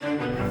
Thank you.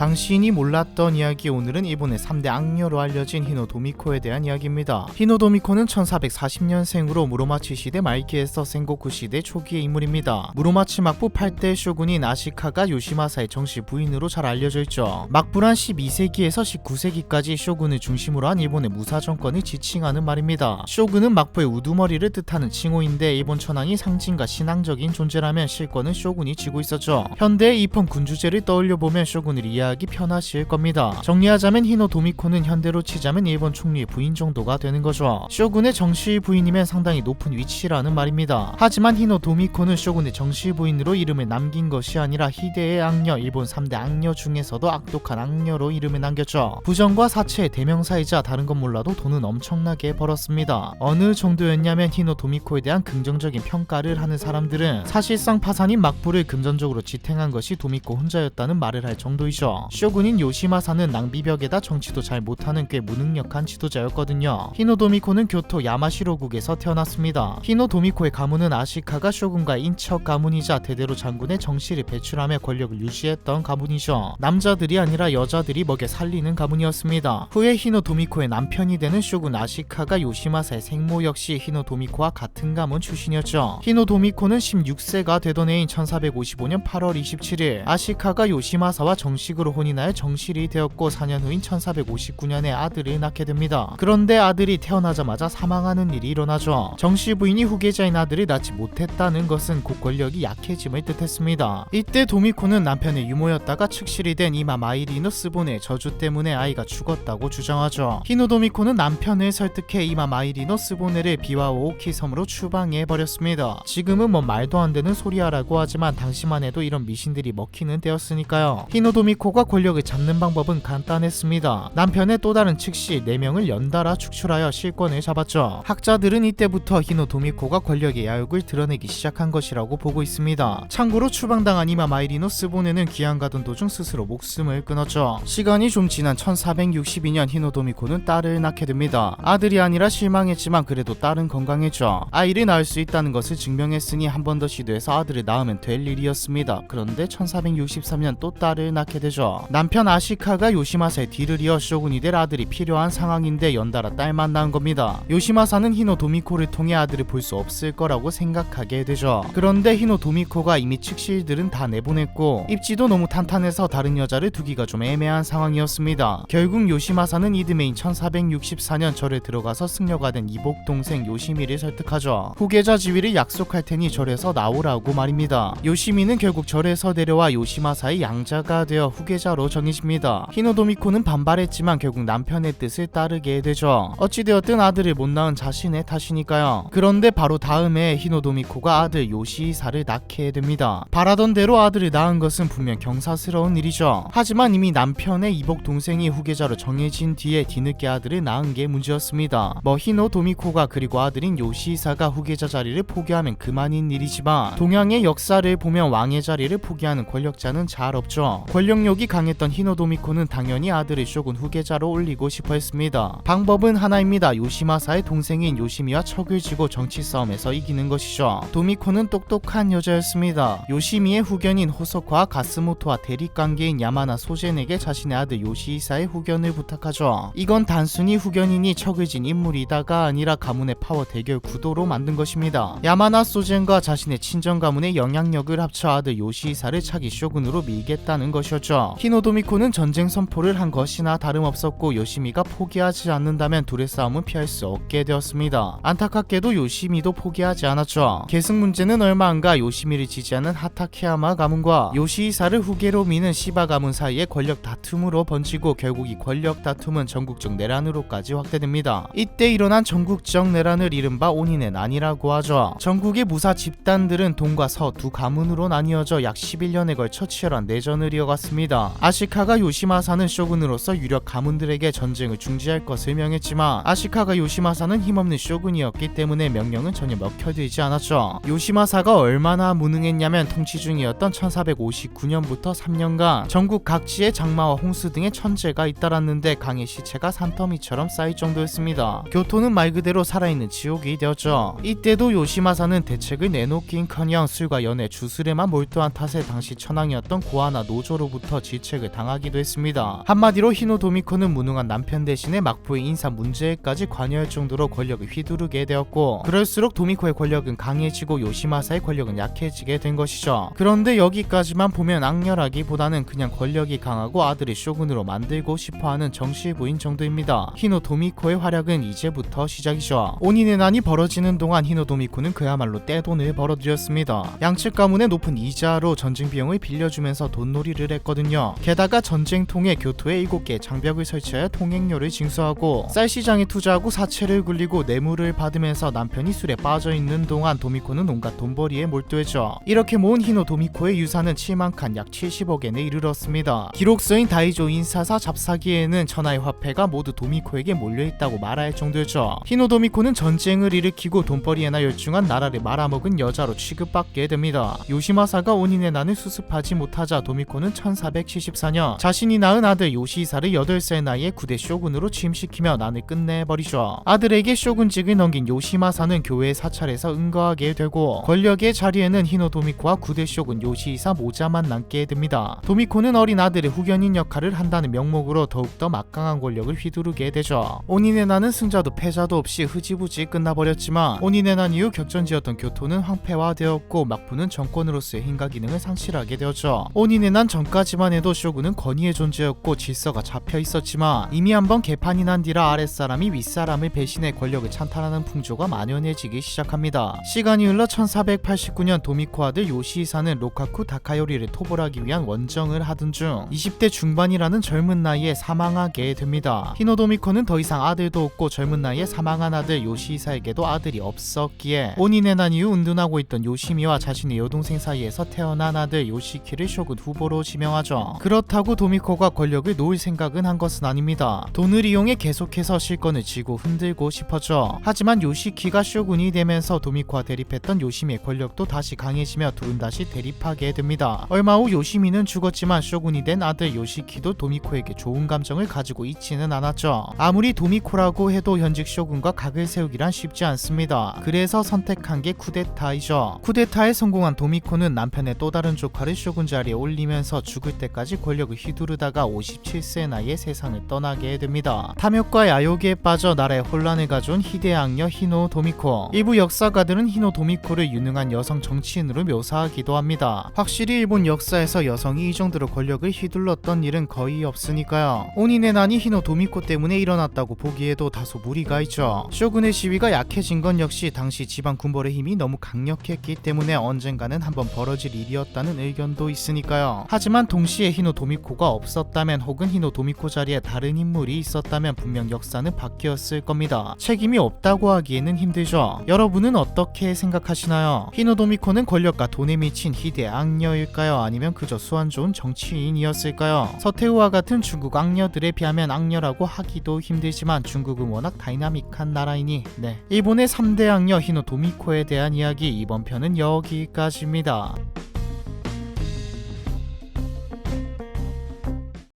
당신이 몰랐던 이야기 오늘은 일본의 3대 악녀로 알려진 히노 도미코에 대한 이야기입니다. 히노 도미코는 1440년생으로 무로마치 시대 말기에서 생고쿠 시대 초기의 인물입니다. 무로마치 막부 8대 쇼군인 아시카가 요시마사의 정식 부인으로 잘 알려져 있죠. 막부란 12세기에서 19세기까지 쇼군을 중심으로 한 일본의 무사 정권을 지칭하는 말입니다. 쇼군은 막부의 우두머리를 뜻하는 칭호인데 일본 천황이 상징과 신앙적인 존재라면 실권은 쇼군이 쥐고 있었죠. 현대의 입헌 군주제를 떠올려 보면 쇼군을 이해 하기 편하실 겁니다. 정리하자면 히노 도미코는 현대로 치자면 일본 총리의 부인 정도가 되는 거죠. 쇼군의 정실 부인이면 상당히 높은 위치라는 말입니다. 하지만 히노 도미코는 쇼군의 정실 부인으로 이름을 남긴 것이 아니라 희대의 악녀, 일본 3대 악녀 중에서도 악독한 악녀로 이름을 남겼죠. 부정과 사체의 대명사이자 다른 건 몰라도 돈은 엄청나게 벌었습니다. 어느 정도였냐면 히노 도미코에 대한 긍정적인 평가를 하는 사람들은 사실상 파산인 막부를 금전적으로 지탱한 것이 도미코 혼자였다는 말을 할 정도이죠. 쇼군인 요시마사는 낭비벽에다 정치도 잘 못하는 꽤 무능력한 지도자였거든요. 히노도미코는 교토 야마시로국에서 태어났습니다. 히노도미코의 가문은 아시카가 쇼군과 인척 가문이자 대대로 장군의 정치를 배출하며 권력을 유지했던 가문이죠. 남자들이 아니라 여자들이 먹여 살리는 가문이었습니다. 후에 히노도미코의 남편이 되는 쇼군 아시카가 요시마사의 생모 역시 히노도미코와 같은 가문 출신이었죠. 히노도미코는 16세가 되던 해인 1455년 8월 27일 아시카가 요시마사와 정식으로 혼인하여 정실이 되었고 4년 후인 1459년에 아들을 낳게 됩니다. 그런데 아들이 태어나자마자 사망하는 일이 일어나죠. 정씨 부인이 후계자인 아들을 낳지 못했다는 것은 곧 권력이 약해짐을 뜻했습니다. 이때 도미코는 남편의 유모였다가 측실이 된 이마 마이리노 스본의 저주 때문에 아이가 죽었다고 주장하죠. 히노 도미코는 남편을 설득해 이마 마이리노 스보네를 비와 오오키 섬으로 추방해 버렸습니다. 지금은 뭐 말도 안 되는 소리야라고 하지만 당시만 해도 이런 미신들이 먹히는 때였으니까요. 히노 도미코 가 권력을 잡는 방법은 간단했습니다. 남편의 또 다른 측시 4명을 연달아 축출하여 실권을 잡았죠. 학자들은 이때부터 히노도미코가 권력의 야욕을 드러내기 시작한 것이라고 보고 있습니다. 참고로 추방당한 이마 마이리노 스보네는 귀양 가던 도중 스스로 목숨을 끊었죠. 시간이 좀 지난 1462년 히노도미코는 딸을 낳게 됩니다. 아들이 아니라 실망했지만 그래도 딸은 건강했죠. 아이를 낳을 수 있다는 것을 증명했으니 한 번 더 시도해서 아들을 낳으면 될 일이었습니다. 그런데 1463년 또 딸을 낳게 되죠. 남편 아시카가 요시마사의 뒤를 이어 쇼군이 될 아들이 필요한 상황인데 연달아 딸만 낳은 겁니다. 요시마사는 히노 도미코를 통해 아들을 볼 수 없을 거라고 생각하게 되죠. 그런데 히노 도미코가 이미 측실들은 다 내보냈고 입지도 너무 탄탄해서 다른 여자를 두기가 좀 애매한 상황이었습니다. 결국 요시마사는 이듬해인 1464년 절에 들어가서 승려가 된 이복 동생 요시미를 설득하죠. 후계자 지위를 약속할 테니 절에서 나오라고 말입니다. 요시미는 결국 절에서 내려와 요시마사의 양자가 되어 후계 자로 정해집니다. 히노도미코는 반발했지만 결국 남편의 뜻을 따르게 되죠. 어찌되었든 아들을 못 낳은 자신의 탓이니까요. 그런데 바로 다음에 히노도미코가 아들 요시사를 낳게 됩니다. 바라던 대로 아들을 낳은 것은 분명 경사스러운 일이죠. 하지만 이미 남편의 이복 동생이 후계자로 정해진 뒤에 뒤늦게 아들을 낳은 게 문제였습니다. 뭐 히노도미코가 그리고 아들인 요시사가 후계자 자리를 포기하면 그만인 일이지만 동양의 역사를 보면 왕의 자리를 포기하는 권력자는 잘 없죠. 권력욕이 강했던 히노도미코는 당연히 아들을 쇼군 후계자로 올리고 싶어 했습니다. 방법은 하나입니다. 요시마사의 동생인 요시미와 척을 지고 정치 싸움에서 이기는 것이죠. 도미코는 똑똑한 여자였습니다. 요시미의 후견인 호소코와 가스모토와 대립 관계인 야마나 소젠에게 자신의 아들 요시이사의 후견을 부탁하죠. 이건 단순히 후견인이 척을 진 인물이다가 아니라 가문의 파워 대결 구도로 만든 것입니다. 야마나 소젠과 자신의 친정 가문의 영향력을 합쳐 아들 요시이사를 차기 쇼군으로 밀겠다는 것이 히노도미코는 전쟁 선포를 한 것이나 다름없었고 요시미가 포기하지 않는다면 둘의 싸움은 피할 수 없게 되었습니다. 안타깝게도 요시미도 포기하지 않았죠. 계승 문제는 얼마 안가 요시미를 지지하는 하타케야마 가문과 요시이사를 후계로 미는 시바 가문 사이의 권력 다툼으로 번지고 결국 이 권력 다툼은 전국적 내란으로까지 확대됩니다. 이때 일어난 전국적 내란을 이른바 온인의 난이라고 하죠. 전국의 무사 집단들은 동과 서 두 가문으로 나뉘어져 약 11년에 걸쳐 치열한 내전을 이어갔습니다. 아시카가 요시마사는 쇼군으로서 유력 가문들에게 전쟁을 중지할 것을 명했지만 아시카가 요시마사는 힘없는 쇼군이었기 때문에 명령은 전혀 먹혀들지 않았죠. 요시마사가 얼마나 무능했냐면 통치 중이었던 1459년부터 3년간 전국 각지에 장마와 홍수 등의 천재가 잇따랐는데 강의 시체가 산더미처럼 쌓일 정도였습니다. 교토는 말 그대로 살아있는 지옥이 되었죠. 이때도 요시마사는 대책을 내놓긴커녕 술과 연애 주술에만 몰두한 탓에 당시 천황이었던 고아나 노조로부터 질책을 당하기도 했습니다. 한마디로 히노도미코는 무능한 남편 대신에 막부의 인사 문제에까지 관여할 정도로 권력을 휘두르게 되었고 그럴수록 도미코의 권력은 강해지고 요시마사의 권력은 약해지게 된 것이죠. 그런데 여기까지만 보면 악렬하기보다는 그냥 권력이 강하고 아들이 쇼군으로 만들고 싶어하는 정실부인 정도입니다. 히노 도미코의 활약은 이제부터 시작이죠. 온인의 난이 벌어지는 동안 히노 도미코는 그야말로 떼돈을 벌어들였습니다. 양측 가문의 높은 이자로 전쟁 비용을 빌려주면서 돈놀이를 했거든요. 게다가 전쟁통에 교토에 7개 장벽을 설치하여 통행료를 징수하고 쌀시장에 투자하고 사채를 굴리고 뇌물을 받으면서 남편이 술에 빠져 있는 동안 도미코는 온갖 돈벌이에 몰두했죠. 이렇게 모은 히노 도미코의 유산은 7만 칸 약 70억엔에 이르렀습니다. 기록서인 다이조 인사사 잡사기에는 천하의 화폐가 모두 도미코에게 몰려있다고 말할 정도였죠. 히노 도미코는 전쟁을 일으키고 돈벌이에나 열중한 나라를 말아먹은 여자로 취급받게 됩니다. 요시마사가 온인의 난을 수습하지 못하자 도미코는 1474년 자신이 낳은 아들 요시사를 8살 나이에 9대 쇼군으로 취임시키며 난을 끝내버리죠. 아들에게 쇼군직을 넘긴 요시마사는 교회의 사찰에서 응거하게 되고 권력의 자리에는 히노 도미코와 9대 쇼군 요시사 모자만 남게 됩니다. 도미코는 어린 아들의 후견인 역할을 한다는 명목으로 더욱더 막강한 권력을 휘두르게 되죠. 온인의 난은 승자도 패자도 없이 흐지부지 끝나버렸지만 온인의 난 이후 격전지였던 교토는 황폐화되었고 막부는 정권으로서의 힘과 기능을 상실하게 되었죠. 온인의 난 전까지만 해도 쇼군은 권위의 존재였고 질서가 잡혀 있었지만 이미 한번 개판이 난 뒤라 아랫사람이 윗사람을 배신해 권력을 찬탈하는 풍조가 만연해지기 시작합니다. 시간이 흘러 1489년 도미코 아들 요시히사는 로카쿠 다카요리를 토벌하기 위한 원정을 하던 중 20대 중반이라는 젊은 나이에 사망하게 됩니다. 히노도미코는 더 이상 아들도 없고 젊은 나이에 사망한 아들 요시히사에게도 아들이 없었기에 온인의 난 이후 은둔하고 있던 요시미와 자신의 여동생 사이에서 태어난 아들 요시키를 쇼군 후보로 지명하죠. 그렇다고 도미코가 권력을 놓을 생각은 한 것은 아닙니다. 돈을 이용해 계속해서 실권을 쥐고 흔들고 싶었죠. 하지만 요시키가 쇼군이 되면서 도미코와 대립했던 요시미의 권력도 다시 강해지며 둘은 다시 대립하게 됩니다. 얼마 후 요시미는 죽었지만 쇼군이 된 아들 요시키도 도미코에게 좋은 감정을 가지고 있지는 않았죠. 아무리 도미코라고 해도 현직 쇼군과 각을 세우기란 쉽지 않습니다. 그래서 선택한 게 쿠데타이죠. 쿠데타에 성공한 도미코는 남편의 또 다른 조카를 쇼군 자리에 올리면서 죽을 때 까지 권력을 휘두르다가 57세 나이에 세상을 떠나게 됩니다. 탐욕과 야욕에 빠져 나라에 혼란을 가져온 희대 악녀 히노 도미코. 일부 역사가들은 히노 도미코를 유능한 여성 정치인으로 묘사하기도 합니다. 확실히 일본 역사에서 여성이 이 정도로 권력을 휘둘렀던 일은 거의 없으니까요. 온인의 난이 히노 도미코 때문에 일어났다고 보기에도 다소 무리가 있죠. 쇼군의 지위가 약해진 건 역시 당시 지방 군벌의 힘이 너무 강력했기 때문에 언젠가는 한번 벌어질 일이었다는 의견도 있으니까요. 하지만 동 시에 히노 도미코가 없었다면 혹은 히노 도미코 자리에 다른 인물이 있었다면 분명 역사는 바뀌었을 겁니다. 책임이 없다고 하기에는 힘들죠. 여러분은 어떻게 생각하시나요? 히노 도미코는 권력과 돈에 미친 희대 악녀일까요? 아니면 그저 수완 좋은 정치인이었을까요? 서태후와 같은 중국 악녀들에 비하면 악녀라고 하기도 힘들지만 중국은 워낙 다이나믹한 나라이니 네 일본의 3대 악녀 히노 도미코에 대한 이야기 이번 편은 여기까지입니다.